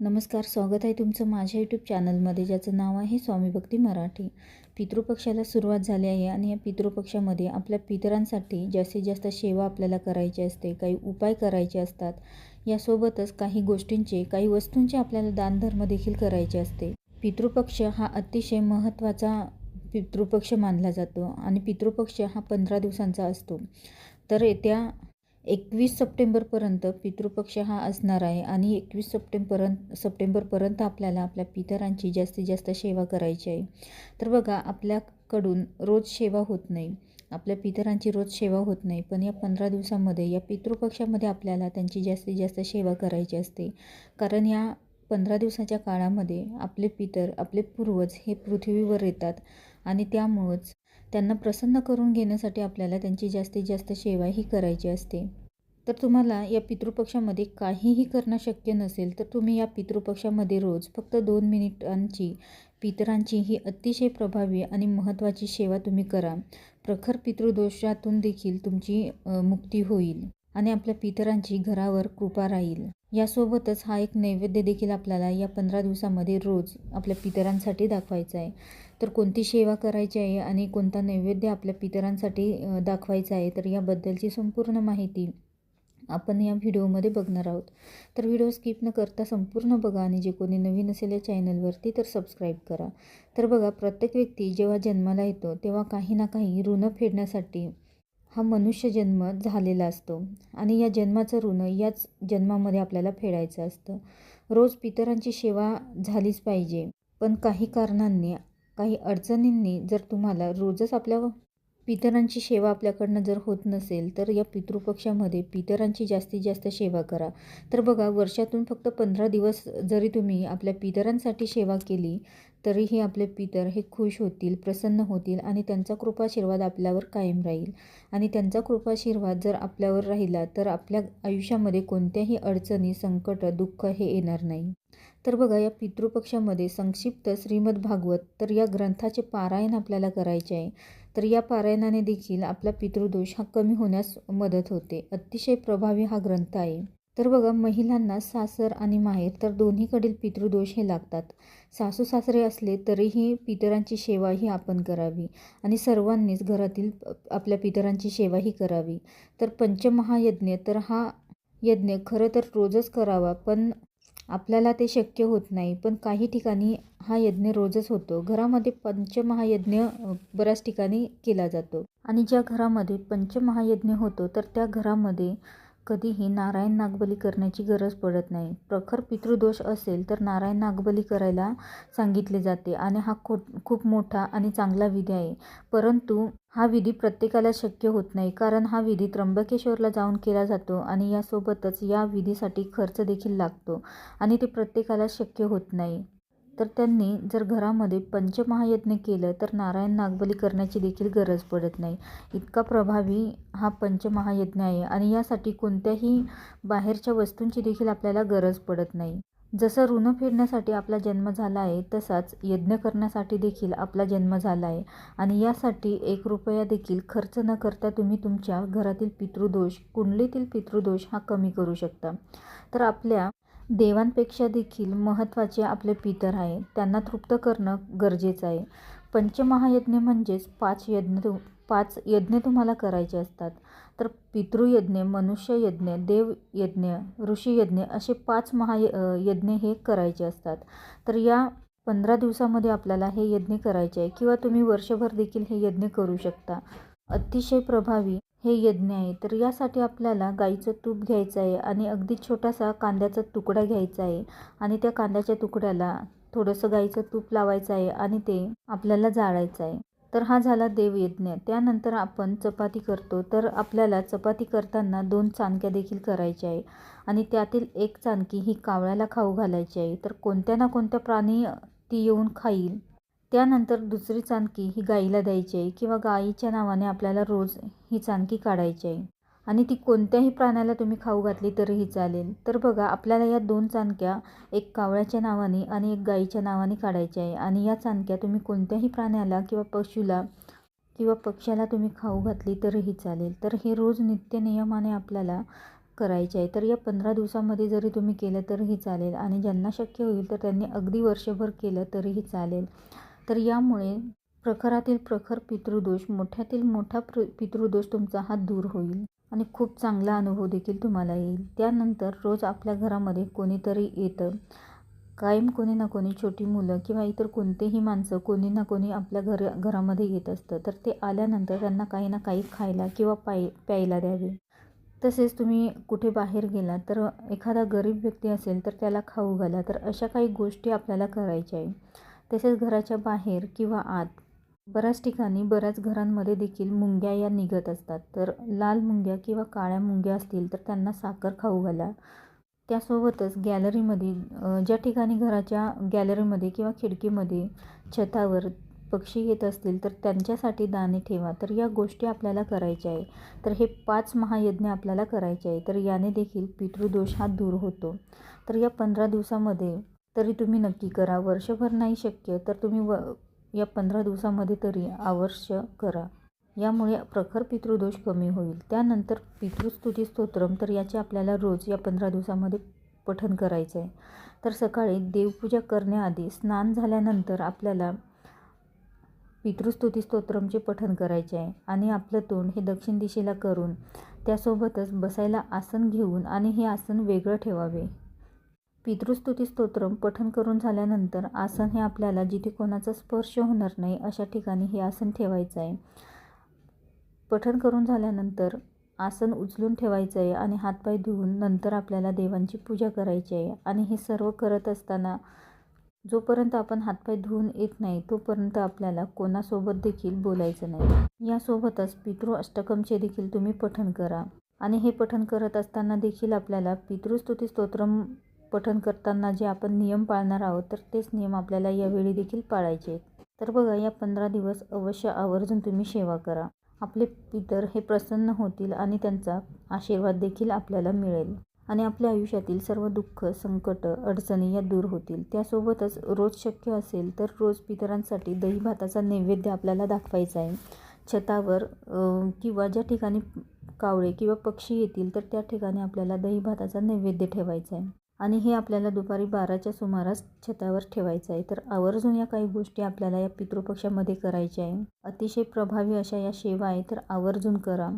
नमस्कार स्वागत आहे तुमचं माझ्या यूट्यूब चॅनलमध्ये ज्याचं नाव आहे स्वामी भक्ती मराठी. पितृपक्षाला सुरुवात झाली आहे आणि या पितृपक्षामध्ये आपल्या पितरांसाठी जास्तीत जास्त सेवा आपल्याला करायची असते काही उपाय करायचे असतात. यासोबतच काही गोष्टींचे काही वस्तूंचे आपल्याला दानधर्म देखील करायचे असते. पितृपक्ष हा अतिशय महत्त्वाचा पितृपक्ष मानला जातो आणि पितृपक्ष हा पंधरा दिवसांचा असतो. तर येत्या एकवीस सप्टेंबरपर्यंत पितृपक्ष हा असणार आहे आणि एकवीस सप्टेंबरपर्यंत सप्टेंबरपर्यंत आपल्याला आपल्या पितरांची जास्तीत जास्त सेवा करायची आहे. तर बघा आपल्याकडून रोज सेवा होत नाही. आपल्या पितरांची रोज सेवा होत नाही. पण या पंधरा दिवसामध्ये या पितृपक्षामध्ये आपल्याला त्यांची जास्तीत जास्त सेवा करायची असते. कारण या पंधरा दिवसाच्या काळामध्ये आपले पितर आपले पूर्वज हे पृथ्वीवर येतात आणि त्यामुळंच त्यांना प्रसन्न करून घेण्यासाठी आपल्याला त्यांची जास्तीत जास्त सेवा ही करायची असते. तर तुम्हाला या पितृपक्षामध्ये काहीही करणं शक्य नसेल तर तुम्ही या पितृपक्षामध्ये रोज फक्त दोन मिनिटांची पितरांची ही अतिशय प्रभावी आणि महत्त्वाची सेवा तुम्ही करा. प्रखर पितृदोषातून देखील तुमची मुक्ती होईल आणि आपल्या पितरांची घरावर कृपा राहील. यासोबतच हा एक नैवेद्य देखील आपल्याला या पंधरा दिवसामध्ये रोज आपल्या पितरांसाठी दाखवायचा आहे. तर कोणती सेवा करायची आहे आणि कोणता नैवेद्य आपल्या पितरांसाठी दाखवायचा आहे तर याबद्दलची संपूर्ण माहिती आपण या व्हिडिओमध्ये बघणार आहोत. तर व्हिडिओ स्किप न करता संपूर्ण बघा आणि जे कोणी नवीन असेल या चॅनलवरती तर सबस्क्राईब करा. तर बघा प्रत्येक व्यक्ती जेव्हा जन्माला येतो तेव्हा काही ना काही ऋण फेडण्यासाठी हा मनुष्य जन्म झालेला असतो. आणि या जन्माचं ऋण याच जन्मामध्ये आपल्याला फेडायचं असतं. रोज पितरांची सेवा झालीच पाहिजे. पण काही कारणांनी काही अडचणींनी जर तुम्हाला रोजच आपल्या पितरांची सेवा आपल्याकडनं जर होत नसेल तर या पितृपक्षामध्ये पितरांची जास्तीत जास्त सेवा करा. तर बघा वर्षातून फक्त पंधरा दिवस जरी तुम्ही आपल्या पितरांसाठी सेवा केली तरीही आपले पितर हे खुश होतील प्रसन्न होतील आणि त्यांचा कृपाशीर्वाद आपल्यावर कायम राहील. आणि त्यांचा कृपाशीर्वाद जर आपल्यावर राहिला तर आपल्या आयुष्यामध्ये कोणत्याही अडचणी संकट दुःख हे येणार नाही. तर बघा या पितृपक्षामध्ये संक्षिप्त श्रीमद भागवत तर या ग्रंथाचे पारायण आपल्याला करायचे आहे. तर या पारायणाने देखील आपला पितृदोष हा कमी होण्यास मदत होते. अतिशय प्रभावी हा ग्रंथ आहे. तर बघा महिलांना सासर आणि माहेर तर दोन्हीकडील पितृदोष हे लागतात. सासू सासरे असले तरीही पितरांची सेवा ही आपण करावी आणि सर्वांनीच घरातील आपल्या पितरांची सेवा ही करावी. तर पंचमहायज्ञ तर हा यज्ञ खरं तर रोजच करावा पण आपल्याला ते शक्य होत नाही. पण काही ठिकाणी हा यज्ञ रोजच होतो. घरामध्ये पंचमहायज्ञ बऱ्याच ठिकाणी केला जातो. आणि ज्या घरामध्ये पंचमहायज्ञ होतो तर त्या घरामध्ये कधीही नारायण नागबली करण्याची गरज पडत नाही. प्रखर पितृदोष असेल तर नारायण नागबली करायला सांगितले जाते आणि हा खो खूप मोठा आणि चांगला विधी आहे. परंतु हा विधी प्रत्येकाला शक्य होत नाही कारण हा विधी त्र्यंबकेश्वरला जाऊन केला जातो आणि यासोबतच या विधीसाठी खर्च देखील लागतो आणि ते प्रत्येकाला शक्य होत नाही. तर त्यांनी जर घरामध्ये पंचमहायज्ञ केलं तर नारायण नागबली करण्याची देखील गरज पडत नाही. इतका प्रभावी हा पंचमहायज्ञ आहे आणि यासाठी कोणत्याही बाहेरच्या वस्तूंची देखील आपल्याला गरज पडत नाही. जसं ऋण फेडण्यासाठी आपला जन्म झाला आहे तसाच यज्ञ करण्यासाठी देखील आपला जन्म झाला आहे. आणि यासाठी एक रुपया देखील खर्च न करता तुम्ही तुमच्या घरातील पितृदोष कुंडलीतील पितृदोष हा कमी करू शकता. तर आपल्या देवांपेक्षा देखील महत्त्वाचे आपले पितर आहे. त्यांना तृप्त करणं गरजेचं आहे. पंचमहायज्ञ म्हणजेच पाच यज्ञ तु पाच यज्ञ तुम्हाला करायचे असतात. तर पितृयज्ञ मनुष्ययज्ञ देवयज्ञ ऋषीयज्ञ असे पाच महाय यज्ञ हे करायचे असतात. तर या पंधरा दिवसामध्ये आपल्याला हे यज्ञ करायचे आहे. किंवा तुम्ही वर्षभर देखील हे यज्ञ करू शकता. अतिशय प्रभावी हे यज्ञ आहे. तर यासाठी आपल्याला गाईचं तूप घ्यायचं आहे आणि अगदी छोटासा कांद्याचा तुकडा घ्यायचा आहे आणि त्या कांद्याच्या तुकड्याला थोडंसं गाईचं तूप लावायचं आहे आणि ते आपल्याला जाळायचं आहे. तर हा झाला देवयज्ञ त्यानंतर आपण चपाती करतो. तर आपल्याला चपाती करताना दोन चाणक्या देखील करायच्या आहे आणि त्यातील एक चाणकी ही कावळ्याला खाऊ घालायची आहे. तर कोणत्या ना कोणत्या प्राणी ती येऊन खाईल त्यानंतर दुसरी चांदकी ही गाईला द्यायची आहे किंवा गाईच्या नावाने आपल्याला रोज ही चांदकी काढायची आहे. आणि ती कोणत्याही प्राण्याला तुम्ही खाऊ घातली तरीही चालेल. तर बघा आपल्याला या दोन चांदक्या एक कावळ्याच्या नावाने आणि एक गाईच्या नावाने काढायच्या आहे. आणि या चांदक्या तुम्ही कोणत्याही प्राण्याला किंवा पशुला किंवा पक्ष्याला तुम्ही खाऊ घातली तरीही चालेल. तर हे रोज नित्य नियमाने आपल्याला करायचे आहे. तर या पंधरा दिवसामध्ये जरी तुम्ही केलं तरीही चालेल. आणि ज्यांना शक्य होईल तर त्यांनी अगदी वर्षभर केलं तरीही चालेल. तर यामुळे प्रखरातील प्रखर पितृदोष मोठ्यातील मोठा प्र पितृदोष तुमचा हा दूर होईल आणि खूप चांगला अनुभव देखील तुम्हाला येईल. त्यानंतर रोज आपल्या घरामध्ये कोणीतरी येतं. कायम कोणी ना कोणी छोटी मुलं किंवा इतर कोणतेही माणसं कोणी ना कोणी आपल्या घर घरामध्ये येत असतं. तर ते आल्यानंतर त्यांना काही ना काही खायला किंवा पाय प्यायला द्यावे. तसेच तुम्ही कुठे बाहेर गेला तर एखादा गरीब व्यक्ती असेल तर त्याला खाऊ घाला. तर अशा काही गोष्टी आपल्याला करायच्या आहे. तसेच घराच्या बाहेर किंवा आत बऱ्याच ठिकाणी बऱ्याच घरांमध्ये देखील मुंग्या या निघत असतात. तर लाल मुंग्या किंवा काळ्या मुंग्या असतील तर त्यांना साखर खाऊ घाला. त्यासोबतच गॅलरीमध्ये ज्या ठिकाणी घराच्या गॅलरीमध्ये किंवा खिडकीमध्ये छतावर पक्षी येत असतील तर त्यांच्यासाठी दाणे ठेवा. तर या गोष्टी आपल्याला करायच्या आहे. तर हे पाच महायज्ञ आपल्याला करायचे आहे. तर याने देखील पितृदोष हा दूर होतो. तर या पंधरा दिवसामध्ये तरी तुम्ही नक्की करा. वर्षभर नाही शक्य तर तुम्ही व या पंधरा दिवसामध्ये तरी अवश्य करा. यामुळे प्रखर पितृदोष कमी होईल. त्यानंतर पितृस्तुती स्तोत्रम तर याचे आपल्याला रोज या पंधरा दिवसामध्ये पठन करायचं आहे तर सकाळी देवपूजा करण्याआधी स्नान झाल्यानंतर आपल्याला पितृस्तुती स्तोत्रमचे पठन करायचे आहे आणि आपलं तोंड हे दक्षिण दिशेला करून त्यासोबतच बसायला आसन घेऊन आणि हे आसन वेगळं ठेवावे. पितृस्तुती स्तोत्रम पठन करून झाल्यानंतर आसन हे आपल्याला जिथे कोणाचा स्पर्श होणार नाही अशा ठिकाणी हे आसन ठेवायचं आहे. पठन करून झाल्यानंतर आसन उचलून ठेवायचं आहे आणि हातपाय धुवून नंतर आपल्याला देवांची पूजा करायची आहे. आणि हे सर्व करत असताना जोपर्यंत आपण हातपाय धुवून येत नाही तोपर्यंत आपल्याला कोणासोबत देखील बोलायचं नाही. यासोबतच पितृ अष्टकमचे देखील तुम्ही पठन करा. आणि हे पठन करत असताना देखील आपल्याला पितृस्तुती स्तोत्रम पठण करताना जे आपण नियम पाळणार आहोत तर तेच नियम आपल्याला यावेळी देखील पाळायचे आहेत. तर बघा या पंधरा दिवस अवश्य आवर्जून तुम्ही सेवा करा. आपले पितर हे प्रसन्न होतील आणि त्यांचा आशीर्वाद देखील आपल्याला मिळेल. आणि आपल्या आयुष्यातील सर्व दुःख संकट अडचणी या दूर होतील. त्यासोबतच रोज शक्य असेल तर रोज पितरांसाठी दही भाताचा नैवेद्य आपल्याला दाखवायचा आहे. छतावर किंवा ज्या ठिकाणी कावळे किंवा पक्षी येतील तर त्या ठिकाणी आपल्याला दही भाताचा नैवेद्य ठेवायचा आहे. आणि हे आपल्याला दुपारी बाराच्या सुमारास छतावर ठेवायचं आहे. तर आवर्जून या काही गोष्टी आपल्याला या पितृपक्षामध्ये करायच्या आहे. अतिशय प्रभावी अशा या सेवा आहे तर आवर्जून करा.